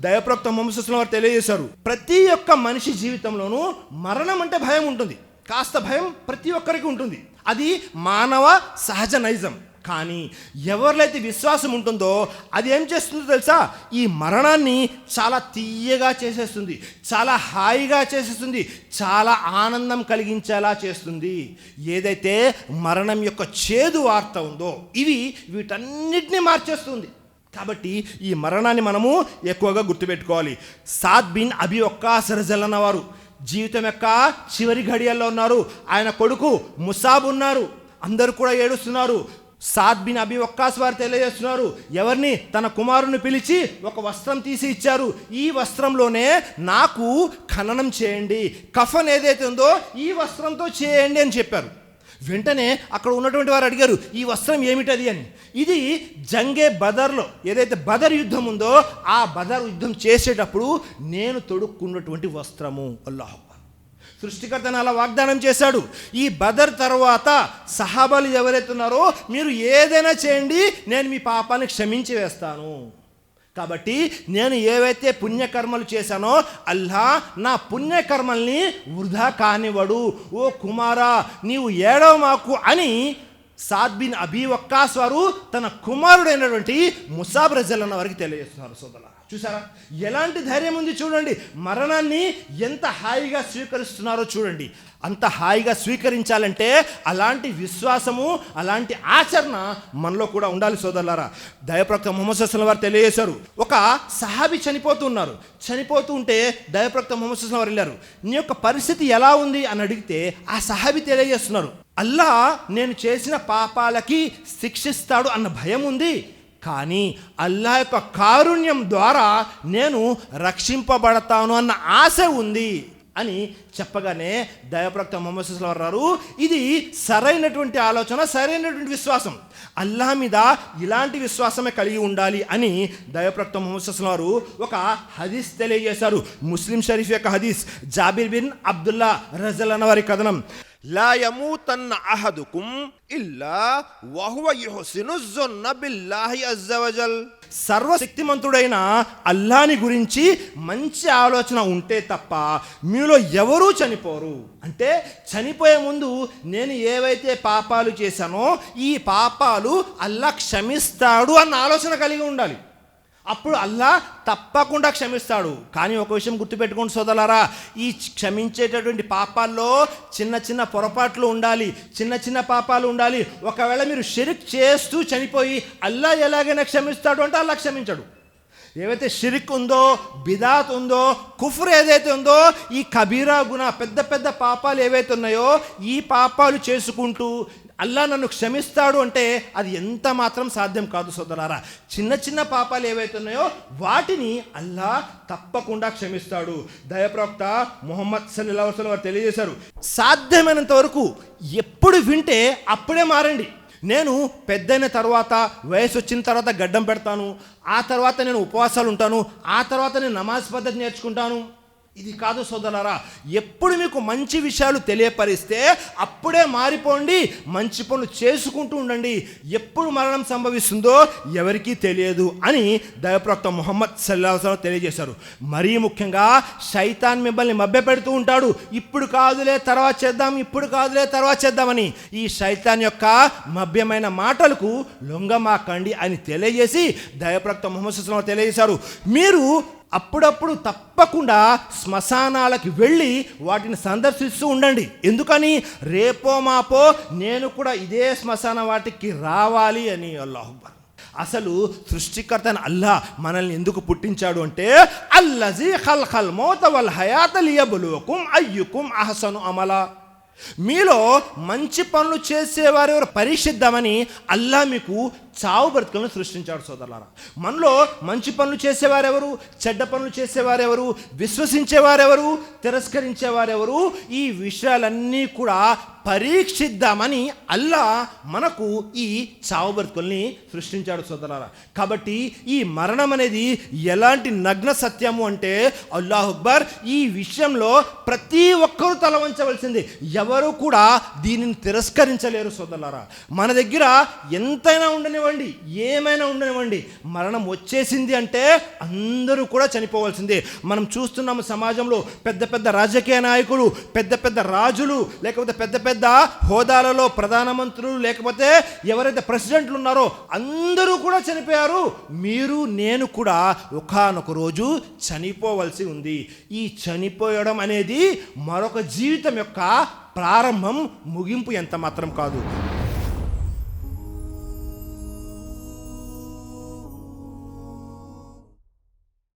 దయప్రక్త మొహమ్మద్ వారు తెలియజేశారు ప్రతి ఒక్క మనిషి జీవితంలోనూ మరణం అంటే భయం ఉంటుంది. కాస్త భయం ప్రతి ఒక్కరికి ఉంటుంది. అది మానవ సహజ నైజం. కానీ ఎవరిలో అయితే విశ్వాసం ఉంటుందో అది ఏం చేస్తుందో తెలుసా? ఈ మరణాన్ని చాలా తీయగా చేసేస్తుంది చాలా హాయిగా చేసేస్తుంది చాలా ఆనందం కలిగించేలా చేస్తుంది. ఏదైతే మరణం యొక్క చేదు వార్త ఉందో ఇవి వీటన్నిటిని మార్చేస్తుంది. కాబట్టి ఈ మరణాన్ని మనము ఎక్కువగా గుర్తుపెట్టుకోవాలి. సాద్ బిన్ అభి ఒక్క సరజల్ జీవితం యొక్క చివరి ఘడియల్లో ఉన్నారు. ఆయన కొడుకు ముసాబ్ ఉన్నారు. అందరూ కూడా ఏడుస్తున్నారు. సాద్ బిన్ అబి ఒక్కాస్ వారు తెలియజేస్తున్నారు. ఎవరిని? తన కుమారుని పిలిచి ఒక వస్త్రం తీసి ఇచ్చారు. ఈ వస్త్రంలోనే నాకు ఖననం చేయండి. కఫన్ ఏదైతే ఉందో ఈ వస్త్రంతో చేయండి అని చెప్పారు. వెంటనే అక్కడ ఉన్నటువంటి వారు అడిగారు ఈ వస్త్రం ఏమిటది అని? ఇది జంగే బదర్లో ఏదైతే బదర్ యుద్ధం ఉందో ఆ బదర్ యుద్ధం చేసేటప్పుడు నేను తొడుక్కున్నటువంటి వస్త్రము. అల్లాహ్ సృష్టికర్తను అలా వాగ్దానం చేశాడు. ఈ బదర్ తర్వాత సహాబాలు ఎవరైతే ఉన్నారో మీరు ఏదైనా చేయండి నేను మీ పాపాన్ని క్షమించి వేస్తాను. కాబట్టి నేను ఏవైతే పుణ్యకర్మలు చేశానో అల్లా నా పుణ్యకర్మల్ని వృధా కానివ్వడు. ఓ కుమారా నీవు ఏడవ మాకు అని సాద్ బిన్ అబీ వక్కాస్ వారు తన కుమారుడైనటువంటి ముసాబ్ రజల్ అన్న వారికి తెలియజేస్తున్నారు సోదర చూసారా? ఎలాంటి ధైర్యం ఉంది చూడండి. మరణాన్ని ఎంత హాయిగా స్వీకరిస్తున్నారో చూడండి. అంత హాయిగా స్వీకరించాలంటే అలాంటి విశ్వాసము అలాంటి ఆచరణ మనలో కూడా ఉండాలి సోదరులారా. దయప్రక్త మొహమ్మద్ వారు తెలియజేశారు. ఒక సహాబి చనిపోతూ ఉన్నారు. చనిపోతూ ఉంటే దయప్రక్త మొహమ్మద్ వారు వెళ్ళారు. నీ యొక్క పరిస్థితి ఎలా ఉంది అని అడిగితే ఆ సహాబి తెలియజేస్తున్నారు. అల్లా నేను చేసిన పాపాలకి శిక్షిస్తాడు అన్న భయం ఉంది. కానీ అల్లా యొక్క కారుణ్యం ద్వారా నేను రక్షింపబడతాను అన్న ఆశ ఉంది అని చెప్పగానే దయప్రక్త మొహమ్మద్ సుస్లాం గారు ఇది సరైనటువంటి ఆలోచన సరైనటువంటి విశ్వాసం. అల్లా మీద ఇలాంటి విశ్వాసమే కలిగి ఉండాలి అని దయప్రక్త మొహమ్మద్ సుస్లాం వారు ఒక హదీస్ తెలియజేశారు. ముస్లిం షరీఫ్ యొక్క హదీస్ జాబిర్ బిన్ అబ్దుల్లా రజల్ అన్న వారి కథనం. లాయమూతన్న అహదుకుం ఇల్లా వహువ యుహసినుజొన్న బిల్లాహి అజ్జవజల్ సర్వశక్తిమంతుడైన అల్లాని గురించి మంచి ఆలోచన ఉంటే తప్ప మీలో ఎవరూ చనిపోరు. అంటే చనిపోయే ముందు నేను ఏవైతే పాపాలు చేశానో ఈ పాపాలు అల్లా క్షమిస్తాడు అన్న ఆలోచన కలిగి ఉండాలి. అప్పుడు అల్లా తప్పకుండా క్షమిస్తాడు. కానీ ఒక విషయం గుర్తుపెట్టుకోండి సోదలారా ఈ క్షమించేటటువంటి పాపాల్లో చిన్న చిన్న పొరపాట్లు ఉండాలి చిన్న చిన్న పాపాలు ఉండాలి. ఒకవేళ మీరు షెరిక్ చేస్తూ చనిపోయి అల్లా ఎలాగైనా క్షమిస్తాడు అంటే అల్లా క్షమించడు. ఏవైతే షిరిక్ ఉందో బిదాత్ ఉందో కుఫ్ర్ ఏదైతే ఉందో ఈ కబీరా గుణ పెద్ద పెద్ద పాపాలు ఏవైతే ఉన్నాయో ఈ పాపాలు చేసుకుంటూ అల్లా నన్ను క్షమిస్తాడు అంటే అది ఎంత మాత్రం సాధ్యం కాదు సోదరారా. చిన్న చిన్న పాపాలు ఏవైతే ఉన్నాయో వాటిని అల్లా తప్పకుండా క్షమిస్తాడు. దయప్రవక్త మొహమ్మద్ సల్లా వారు తెలియజేశారు. సాధ్యమైనంత వరకు ఎప్పుడు వింటే అప్పుడే మారండి. నేను పెద్దయిన తర్వాత వయసు వచ్చిన తర్వాత గడ్డం పెడతాను. ఆ తర్వాత నేను ఉపవాసాలు ఉంటాను ఆ తర్వాత నేను నమాజ్ పద్ధతి నేర్చుకుంటాను. ఇది కాదు సోదరులారా ఎప్పుడు మీకు మంచి విషయాలు తెలియపరిస్తే అప్పుడే మారిపోండి మంచి పనులు చేసుకుంటూ ఉండండి. ఎప్పుడు మరణం సంభవిస్తుందో ఎవరికీ తెలియదు అని దైవప్రవక్త మొహమ్మద్ సల్లాహం తెలియజేశారు. మరీ ముఖ్యంగా శైతాన్ మిమ్మల్ని మభ్యపెడుతూ ఉంటాడు. ఇప్పుడు కాదులే తర్వాత చేద్దాం ఇప్పుడు కాదులే తర్వాత చేద్దామని ఈ శైతాన్ యొక్క మభ్యమైన మాటలకు లొంగమాకండి అని తెలియజేసి దయప్రవక్త మొహమ్మద్ సల్లాహం తెలియజేశారు. మీరు అప్పుడప్పుడు తప్పకుండా శ్మశానాలకు వెళ్ళి వాటిని సందర్శిస్తూ ఉండండి. ఎందుకని? రేపో మాపో నేను కూడా ఇదే శ్మశాన వాటికి రావాలి అని అల్లాహుబర్ అసలు సృష్టికర్తన అల్లా మనల్ని ఎందుకు పుట్టించాడు అంటే అల్లజీ ఖల్ ఖల్ మోత వల్ హయాత అయ్యుకుం అహసను అమలా. మీలో మంచి పనులు చేసేవారు ఎవరు పరీక్షిద్దామని అల్లా మీకు చావు బ్రతుకులను సృష్టించాడు సోదరులారా. మనలో మంచి పనులు చేసేవారెవరు? చెడ్డ పనులు చేసేవారెవరు? విశ్వసించేవారెవరు? తిరస్కరించేవారెవరు? ఈ విషయాలన్నీ కూడా పరీక్షిద్దామని అల్లా మనకు ఈ చావు బ్రతుకుల్ని సృష్టించాడు సోదరులారా. కాబట్టి ఈ మరణం అనేది ఎలాంటి నగ్న సత్యము అంటే అల్లాహ్ అక్బర్ ఈ విషయంలో ప్రతి ఒక్కరూ తల వంచవలసింది. ఎవరు కూడా దీనిని తిరస్కరించలేరు సోదరులారా. మన దగ్గర ఎంతైనా ఉండని ఉండనివ్వండి ఏమైనా ఉండనివ్వండి. మరణం వచ్చేసింది అంటే అందరూ కూడా చనిపోవాల్సిందే. మనం చూస్తున్నాము సమాజంలో పెద్ద పెద్ద రాజకీయ నాయకులు పెద్ద పెద్ద రాజులు లేకపోతే పెద్ద పెద్ద హోదాలలో ప్రధానమంత్రులు లేకపోతే ఎవరైతే ప్రెసిడెంట్లు ఉన్నారో అందరూ కూడా చనిపోయారు. మీరు నేను కూడా ఒకానొక రోజు చనిపోవలసి ఉంది. ఈ చనిపోయడం అనేది మరొక జీవితం యొక్క ప్రారంభం ముగింపు ఎంత మాత్రం కాదు.